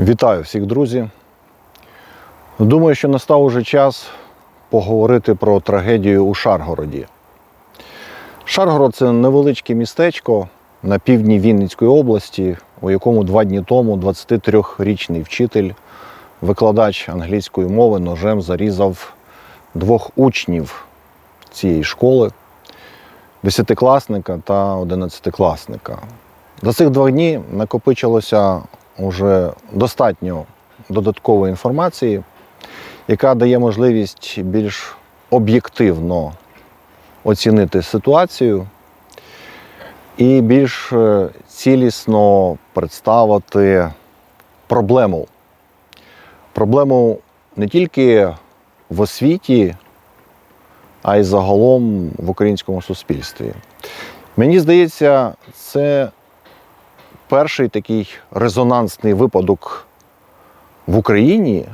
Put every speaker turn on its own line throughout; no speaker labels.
Вітаю всіх, друзі. Думаю, що настав уже час поговорити про трагедію у Шаргороді. Шаргород це невеличке містечко на півдні Вінницької області, у якому два дні тому 23-річний вчитель, викладач англійської мови ножем зарізав двох учнів цієї школи, десятикласника та одинадцятикласника. За цих два дні накопичилося вже достатньо додаткової інформації, яка дає можливість більш об'єктивно оцінити ситуацію і більш е, цілісно представити проблему. Проблему не тільки в освіті, а й загалом в українському суспільстві. Мені здається, це перший такий резонансний випадок в Україні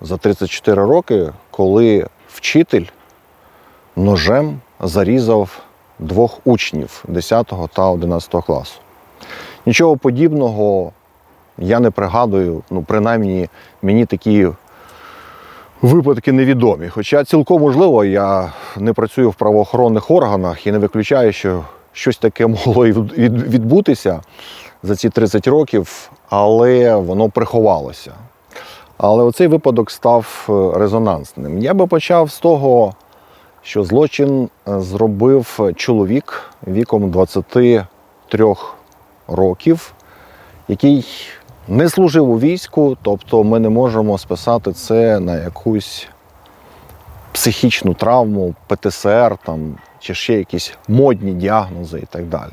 за 34 роки, коли вчитель ножем зарізав двох учнів 10 та 11 класу. Нічого подібного я не пригадую, ну, принаймні, мені такі випадки невідомі. Хоча цілком можливо, я не працюю в правоохоронних органах і не виключаю, що щось таке могло і від- від- відбутися за ці 30 років, але воно приховалося. Але оцей випадок став е, резонансним. Я би почав з того, що злочин е, зробив чоловік віком 23 років, який не служив у війську, тобто ми не можемо списати це на якусь психічну травму, ПТСР там, чи ще якісь модні діагнози і так далі.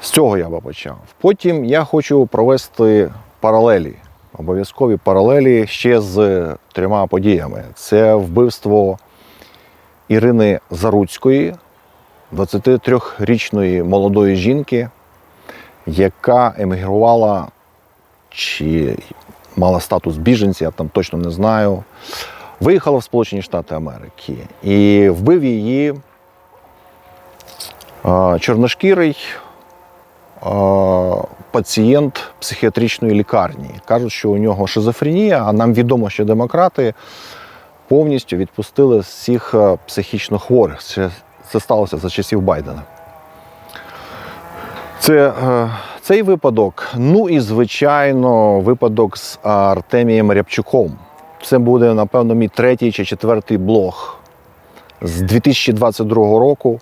З цього я би почав. Потім я хочу провести паралелі, обов'язкові паралелі ще з трьома подіями. Це вбивство Ірини Заруцької, 23-річної молодої жінки, яка емігрувала чи мала статус біженця, я там точно не знаю. Виїхала в Сполучені Штати Америки і вбив її чорношкірий пацієнт психіатричної лікарні. Кажуть, що у нього шизофренія, а нам відомо, що демократи повністю відпустили всіх е, психічно хворих. Це, сталося за часів Байдена. Це, е, цей випадок, ну і звичайно, випадок з Артемієм Рябчуком. Це буде, напевно, мій третій чи четвертий блог з 2022 року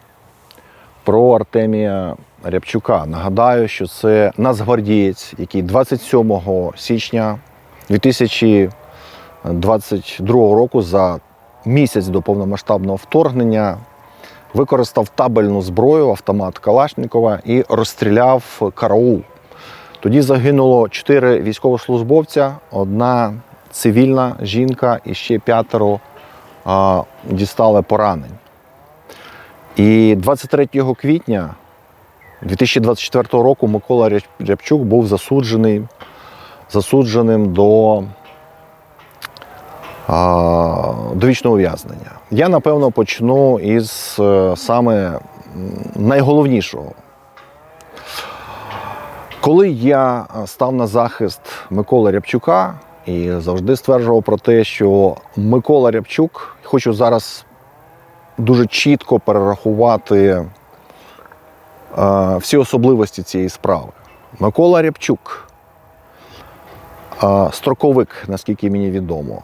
про Артемія Рябчука. Нагадаю, що це нацгвардієць, який 27 січня 2022 року за місяць до повномасштабного вторгнення використав табельну зброю, автомат Калашникова і розстріляв караул. Тоді загинуло чотири військовослужбовця, одна цивільна жінка і ще п'ятеро а, дістали поранень. І 23 квітня 2024 року Микола Рябчук був засуджений, засудженим до, до вічного ув'язнення. Я, напевно, почну із е, саме найголовнішого. Коли я став на захист Миколи Рябчука і завжди стверджував про те, що Микола Рябчук, хочу зараз дуже чітко перерахувати е, всі особливості цієї справи. Микола Рябчук, е, строковик, наскільки мені відомо.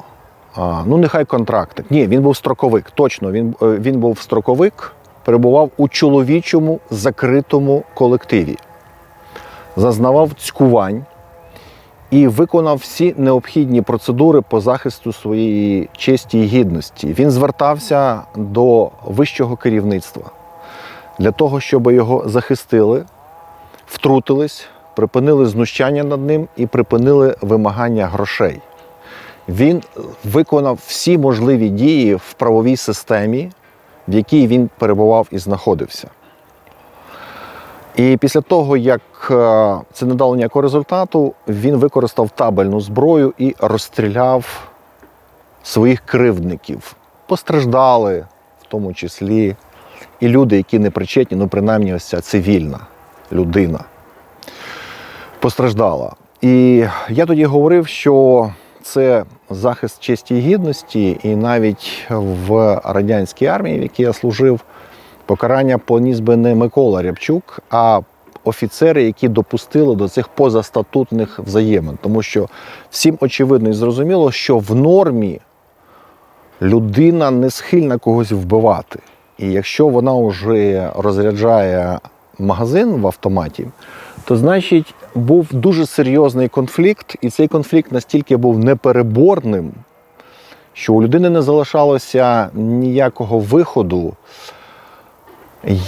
А, ну, нехай контрактик. Ні, він був строковик. Точно, він, е, він був строковик, перебував у чоловічому закритому колективі, зазнавав цькувань і виконав всі необхідні процедури по захисту своєї честі і гідності. Він звертався до вищого керівництва для того, щоб його захистили, втрутились, припинили знущання над ним і припинили вимагання грошей. Він виконав всі можливі дії в правовій системі, в якій він перебував і знаходився. І після того, як е, це не дало ніякого результату, він використав табельну зброю і розстріляв своїх кривдників. Постраждали, в тому числі і люди, які не причетні, ну принаймні ось ця цивільна людина постраждала. І я тоді говорив, що це захист честі і гідності, і навіть в радянській армії, в якій я служив, покарання поніс би не Микола Рябчук, а офіцери, які допустили до цих позастатутних взаємин. Тому що всім очевидно і зрозуміло, що в нормі людина не схильна когось вбивати. І якщо вона вже розряджає магазин в автоматі, то значить був дуже серйозний конфлікт, і цей конфлікт настільки був непереборним, що у людини не залишалося ніякого виходу,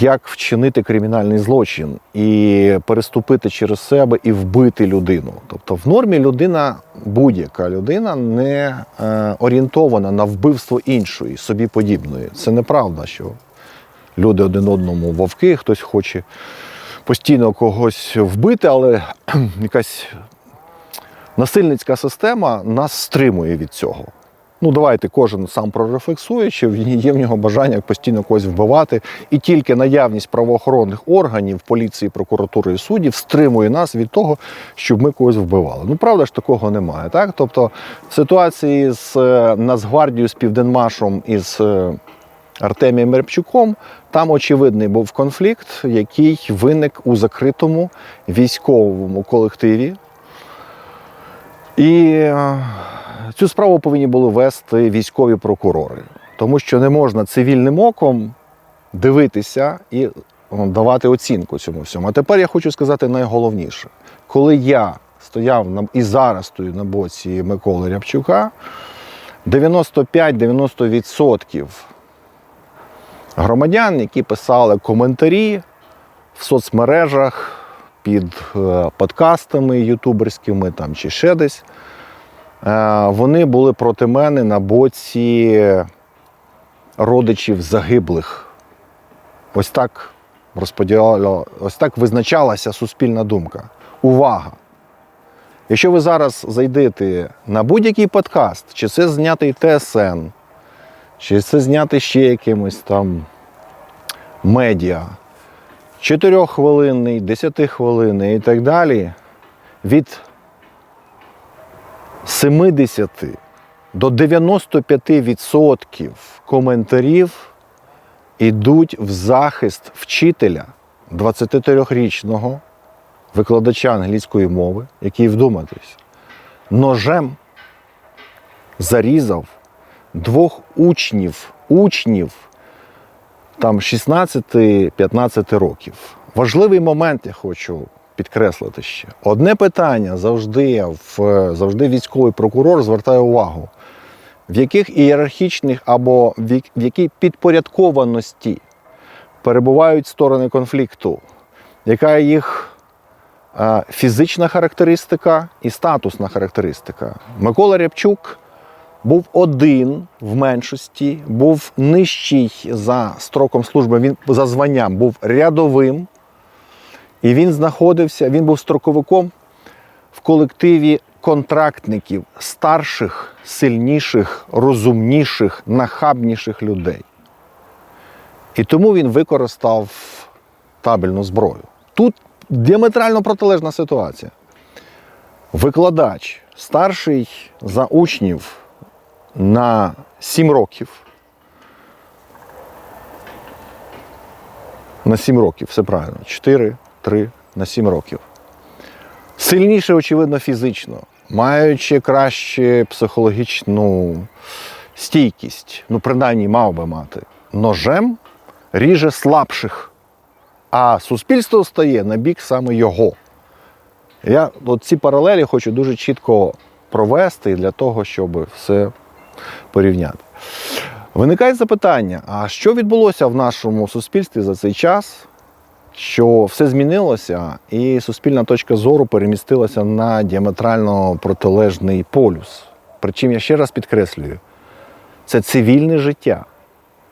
як вчинити кримінальний злочин і переступити через себе і вбити людину. Тобто, в нормі людина, будь-яка людина, не е, орієнтована на вбивство іншої, собі подібної. Це неправда, що люди один одному вовки, хтось хоче постійно когось вбити, але якась насильницька система нас стримує від цього. Ну, давайте кожен сам прорефлексує, чи є в нього бажання постійно когось вбивати, і тільки наявність правоохоронних органів, поліції, прокуратури і суддів стримує нас від того, щоб ми когось вбивали. Ну, правда ж, такого немає. Так? Тобто в ситуації з е, Нацгвардією, з Південмашем і з е, Артемієм Рябчуком, там очевидний був конфлікт, який виник у закритому військовому колективі. І е, цю справу повинні були вести військові прокурори, тому що не можна цивільним оком дивитися і давати оцінку цьому всьому. А тепер я хочу сказати найголовніше. Коли я стояв і зараз стою на боці Миколи Рябчука, 95-90% громадян, які писали коментарі в соцмережах під е, подкастами ютуберськими там, чи ще десь, вони були проти мене на боці родичів загиблих. Ось так розподіляла, ось так визначалася суспільна думка. Увага! Якщо ви зараз зайдете на будь-який подкаст, чи це знятий ТСН, чи це знятий ще якимось там медіа, 4-хвилинний, 10-хвилинний і так далі, від 70 до 95% коментарів йдуть в захист вчителя 23-річного викладача англійської мови, який вдуматись, ножем зарізав двох учнів, учнів там 16-15 років. Важливий момент я хочу підкреслити ще. Одне питання завжди, в, завжди військовий прокурор звертає увагу, в яких ієрархічних або в якій підпорядкованості перебувають сторони конфлікту, яка їх е, фізична характеристика і статусна характеристика. Микола Рябчук був один в меншості, був нижчий за строком служби, він за званням був рядовим. І він знаходився, він був строковиком в колективі контрактників, старших, сильніших, розумніших, нахабніших людей. І тому він використав табельну зброю. Тут діаметрально протилежна ситуація. Викладач старший за учнів на 7 років. На 7 років, все правильно. 4, 3 на 7 років. Сильніше, очевидно, фізично, маючи краще психологічну стійкість, ну, принаймні, мав би мати, ножем ріже слабших, а суспільство стає на бік саме його. Я от ці паралелі хочу дуже чітко провести для того, щоб все порівняти. Виникає запитання: а що відбулося в нашому суспільстві за цей час, що все змінилося, і суспільна точка зору перемістилася на діаметрально протилежний полюс. Причому я ще раз підкреслюю, це цивільне життя,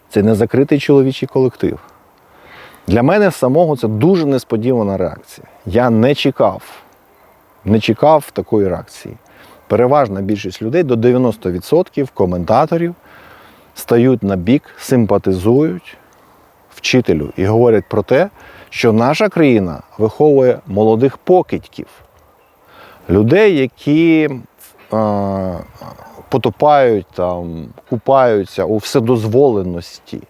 це не закритий чоловічий колектив. Для мене самого це дуже несподівана реакція. Я не чекав, не чекав такої реакції. Переважна більшість людей до 90% коментаторів стають на бік, симпатизують вчителю і говорять про те, що наша країна виховує молодих покидьків. людей, які е, потопають там, купаються у вседозволеності.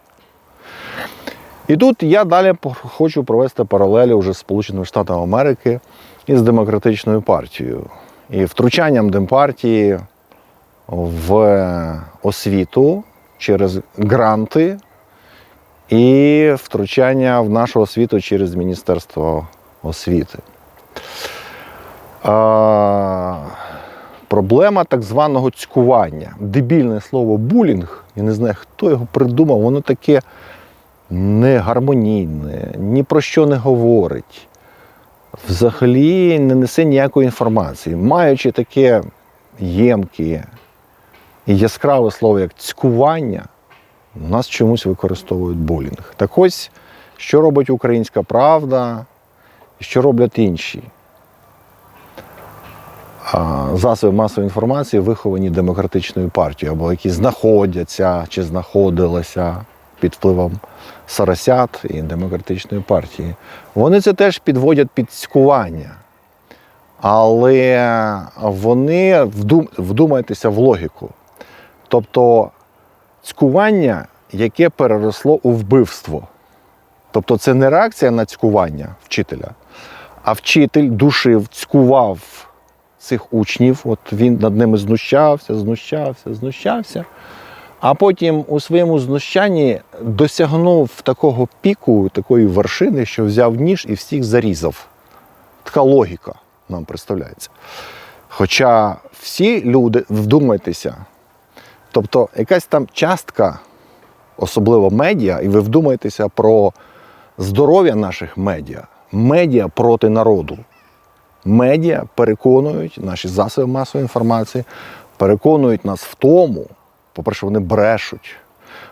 І тут я далі хочу провести паралелі вже з Сполученими Штатами Америки і з демократичною партією. І втручанням демпартії в освіту через гранти і втручання в нашу освіту через Міністерство освіти. А, проблема так званого цькування. Дебільне слово булінг, я не знаю, хто його придумав, воно таке негармонійне, ні про що не говорить. Взагалі не несе ніякої інформації. Маючи таке ємке і яскраве слово, як цькування, у нас чомусь використовують булінг. Так ось, що робить українська правда, і що роблять інші засоби масової інформації, виховані демократичною партією, або які знаходяться чи знаходилися під впливом Сарасят і демократичної партії. Вони це теж підводять під цькування. Але вони вдум, вдумайтеся в логіку. Тобто цькування, яке переросло у вбивство. Тобто це не реакція на цькування вчителя, а вчитель душив, цькував цих учнів. От він над ними знущався, знущався, знущався. А потім у своєму знущанні досягнув такого піку, такої вершини, що взяв ніж і всіх зарізав. Така логіка нам представляється. Хоча всі люди, вдумайтеся, тобто якась там частка, особливо медіа, і ви вдумайтеся про здоров'я наших медіа, медіа проти народу. Медіа переконують наші засоби масової інформації, переконують нас в тому, по-перше, вони брешуть.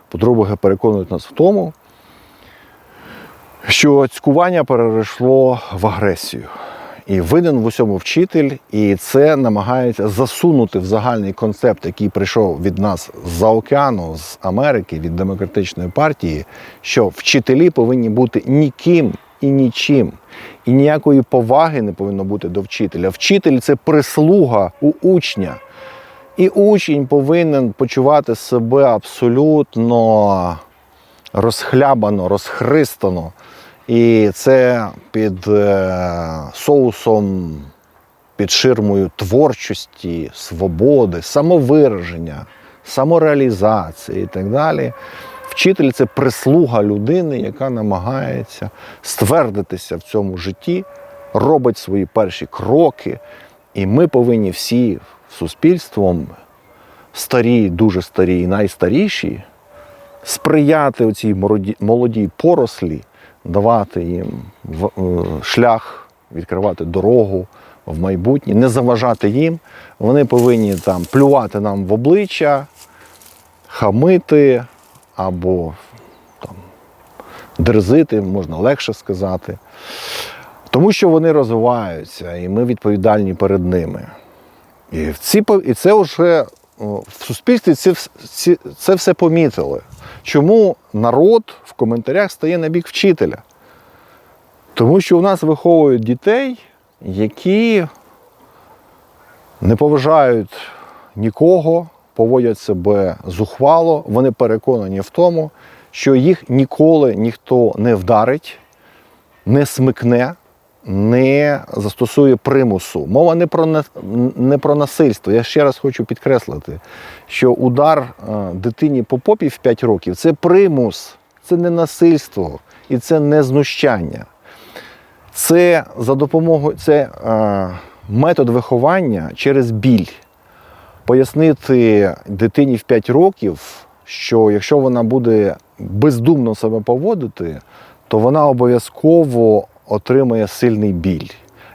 По-друге, переконують нас в тому, що цькування перейшло в агресію. І винен в усьому вчитель, і це намагається засунути в загальний концепт, який прийшов від нас з-за океану, з Америки, від демократичної партії, що вчителі повинні бути ніким і нічим. І ніякої поваги не повинно бути до вчителя. Вчитель це прислуга у учня. І учень повинен почувати себе абсолютно розхлябано, розхристано. І це під е, соусом, під ширмою творчості, свободи, самовираження, самореалізації і так далі. Вчитель це прислуга людини, яка намагається ствердитися в цьому житті, робить свої перші кроки. І ми повинні всі суспільством, старі, дуже старі і найстаріші, сприяти оцій молодій порослі, давати їм е, шлях, відкривати дорогу в майбутнє, не заважати їм. Вони повинні там плювати нам в обличчя, хамити або там, дерзити, можна легше сказати. Тому що вони розвиваються, і ми відповідальні перед ними. І, ці, і це вже в суспільстві це, це все помітили. Чому народ в коментарях стає на бік вчителя? Тому що у нас виховують дітей, які не поважають нікого, поводять себе зухвало, вони переконані в тому, що їх ніколи ніхто не вдарить, не смикне, не застосує примусу. Мова не про, не про насильство. Я ще раз хочу підкреслити, що удар е, дитині по попі в 5 років це примус, це не насильство і це не знущання. Це за допомогою це е, метод виховання через біль. Пояснити дитині в 5 років, що якщо вона буде бездумно себе поводити, то вона обов'язково отримає сильний біль.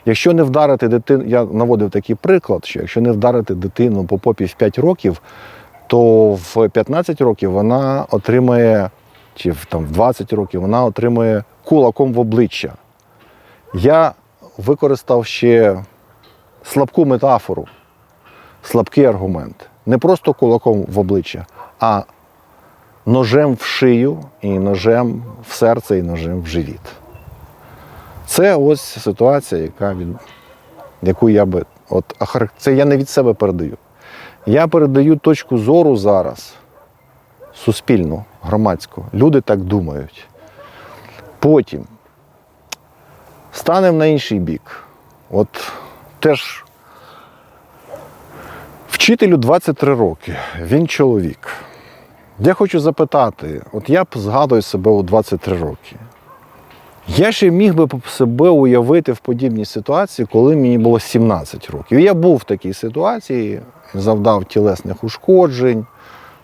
Якщо не вдарити дитину, я наводив такий приклад, що якщо не вдарити дитину по попі в 5 років, то в 15 років вона отримає, чи там, в 20 років вона отримає кулаком в обличчя. Я використав ще слабку метафору, слабкий аргумент. Не просто кулаком в обличчя, а ножем в шию, і ножем в серце, і ножем в живіт. Це ось ситуація, яка від... яку я би От, це я не від себе передаю. Я передаю точку зору зараз суспільну, громадську. Люди так думають. Потім станемо на інший бік. От теж вчителю 23 роки, він чоловік. Я хочу запитати: от я б згадую себе у 23 роки. Я ще міг би себе уявити в подібній ситуації, коли мені було 17 років. Я був в такій ситуації, завдав тілесних ушкоджень,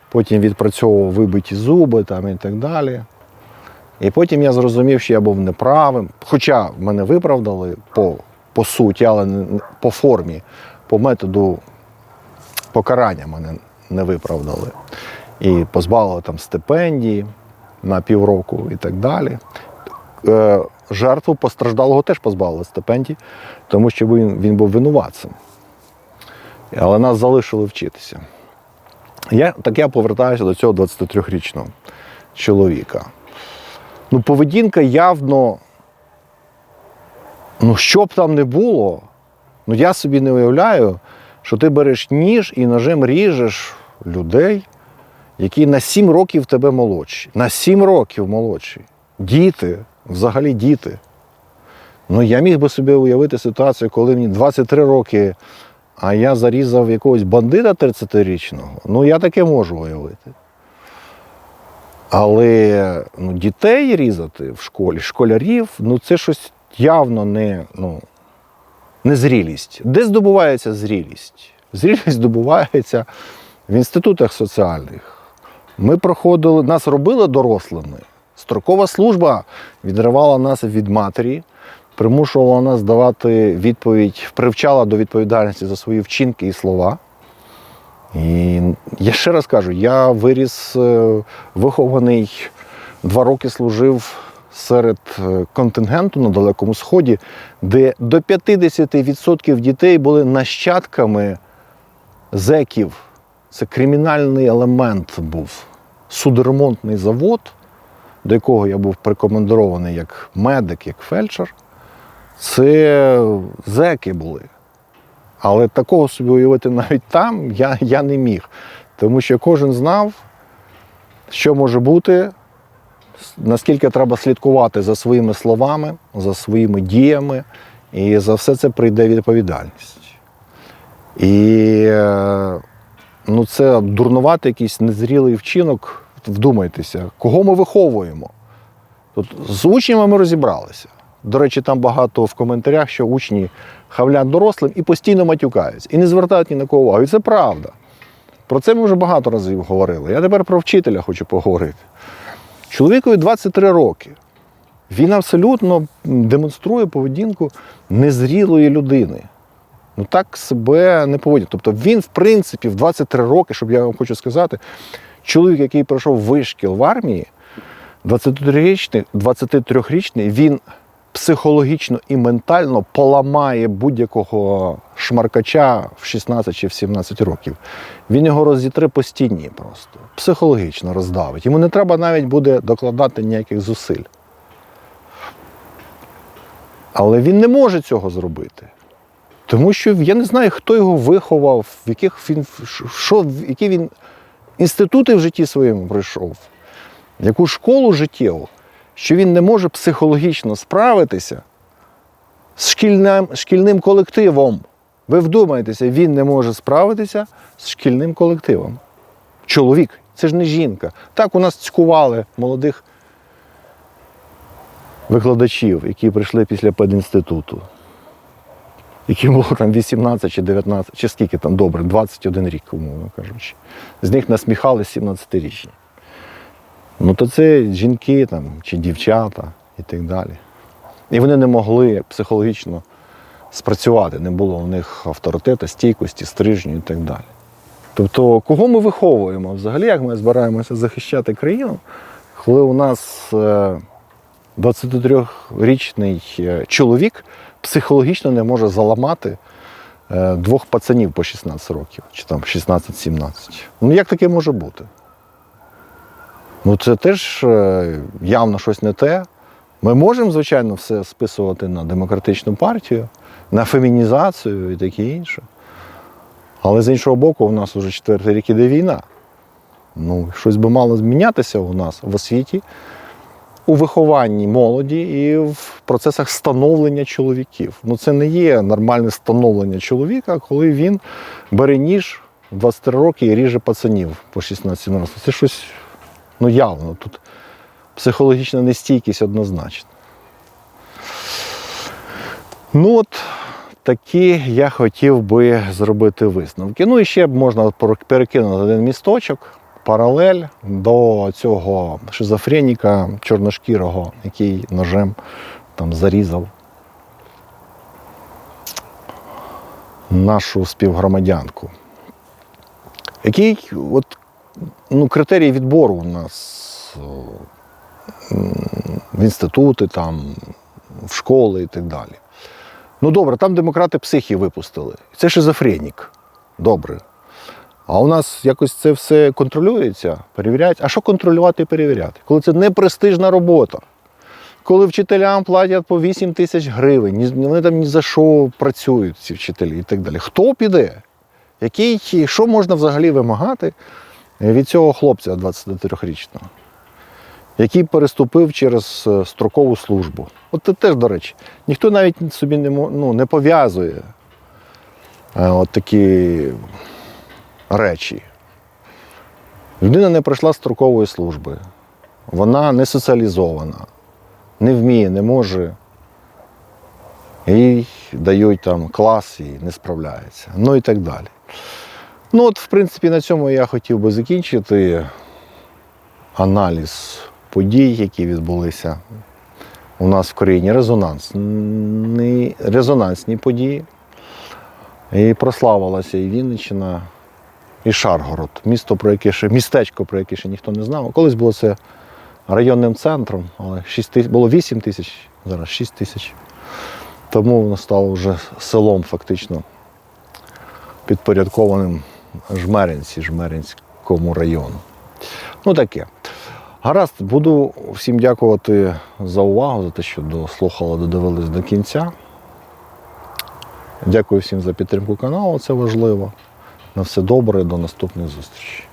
потім відпрацьовував вибиті зуби там, і так далі. І потім я зрозумів, що я був неправим. Хоча мене виправдали по, по суті, але по формі, по методу покарання мене не виправдали. І позбавили там стипендії на півроку і так далі. Е, Жертву постраждалого теж позбавили стипендій, тому що він, він був винуватцем. Але нас залишили вчитися. Я, так я повертаюся до цього 23-річного чоловіка. Ну, поведінка явно, ну, що б там не було, ну я собі не уявляю, що ти береш ніж і ножем ріжеш людей, які на 7 років тебе молодші. На 7 років молодші. Діти, взагалі діти. Ну, я міг би собі уявити ситуацію, коли мені 23 роки, а я зарізав якогось бандита 30-річного. Ну, я таке можу уявити. Але ну, дітей різати в школі, школярів, ну це щось явно не, ну, не зрілість. Де здобувається зрілість? Зрілість здобувається в інститутах соціальних. Ми проходили, нас робили дорослими. Строкова служба відривала нас від матері, примушувала нас давати відповідь, привчала до відповідальності за свої вчинки і слова. І я ще раз кажу, я виріс е, вихований, два роки служив серед е, контингенту на Далекому Сході, де до 50% дітей були нащадками зеків. Це кримінальний елемент був. Судоремонтний завод, до якого я був прикомандирований як медик, як фельдшер. Це зеки були. Але такого собі уявити навіть там я, я не міг. Тому що кожен знав, що може бути, наскільки треба слідкувати за своїми словами, за своїми діями, і за все це прийде відповідальність. І е, ну, це дурнувати якийсь незрілий вчинок. Вдумайтеся, кого ми виховуємо. Тут з учнями ми розібралися. До речі, там багато в коментарях, що учні хавлять дорослим і постійно матюкаються, і не звертають ні на кого увагу. І це правда. Про це ми вже багато разів говорили. Я тепер про вчителя хочу поговорити. Чоловікові 23 роки. Він абсолютно демонструє поведінку незрілої людини. Ну так себе не поводять. Тобто він, в принципі, в 23 роки, щоб я вам хочу сказати, чоловік, який пройшов вишкіл в армії, 23-річний, 23-річний, він психологічно і ментально поламає будь-якого шмаркача в 16 чи в 17 років. Він його розітре по стіні просто, психологічно роздавить. Йому не треба навіть буде докладати ніяких зусиль. Але він не може цього зробити. Тому що я не знаю, хто його виховав, в яких він, що, які він інститути в житті своєму пройшов, яку школу життєву, що він не може психологічно справитися з шкільним, шкільним колективом. Ви вдумаєтеся, він не може справитися з шкільним колективом. Чоловік, це ж не жінка. Так у нас цькували молодих викладачів, які прийшли після педінституту. Яким було там 18 чи 19, чи скільки там добре, 21 рік, умовно кажучи. З них насміхали 17-річні. Ну, то це жінки там, чи дівчата і так далі. І вони не могли психологічно спрацювати, не було у них авторитету, стійкості, стрижню і так далі. Тобто, кого ми виховуємо? Взагалі, як ми збираємося захищати країну, коли у нас е, 23-річний е, чоловік психологічно не може заламати е, двох пацанів по 16 років, чи там 16-17. Ну як таке може бути? Ну це теж е, явно щось не те. Ми можемо, звичайно, все списувати на демократичну партію. на фемінізацію і таке інше. Але з іншого боку, у нас вже четвертий рік іде війна. Ну, щось би мало змінятися у нас в освіті, у вихованні молоді і в процесах становлення чоловіків. Ну, це не є нормальне становлення чоловіка, коли він бере ніж 23 роки і ріже пацанів по 16 років. Це щось ну, явно. Тут психологічна нестійкість однозначно. Ну от такі я хотів би зробити висновки. Ну і ще можна перекинути один місточок, паралель до цього шизофреніка чорношкірого, який ножем там зарізав нашу співгромадянку. Який от, ну, критерій відбору у нас в інститути, там, в школи і так далі. Ну добре, там демократи психів випустили. Це шизофренік. Добре. А у нас якось це все контролюється, перевіряють. А що контролювати і перевіряти? Коли це не престижна робота, коли вчителям платять по 8 тисяч гривень, вони там ні за що працюють, ці вчителі і так далі. Хто піде? Який, що можна взагалі вимагати від цього хлопця 23-річного? який переступив через е, строкову службу. От це теж, до речі, ніхто навіть собі не, ну, не пов'язує е, от такі речі. Людина не пройшла строкової служби, вона не соціалізована, не вміє, не може. Їй дають там клас і не справляється. Ну і так далі. Ну, от, в принципі, на цьому я хотів би закінчити аналіз подій, які відбулися у нас в країні. Резонансні, резонансні події. І прославилася і Вінниччина, і Шаргород. Місто, про яке ще, містечко, про яке ще ніхто не знав. Колись було це районним центром, але 6 тисяч, було 8 тисяч, зараз 6 тисяч. Тому воно стало вже селом фактично підпорядкованим Жмеринці, Жмеринському району. Ну таке. Гаразд, буду всім дякувати за увагу, за те, що дослухали, додивились до кінця. Дякую всім за підтримку каналу, це важливо. На все добре, до наступних зустрічей.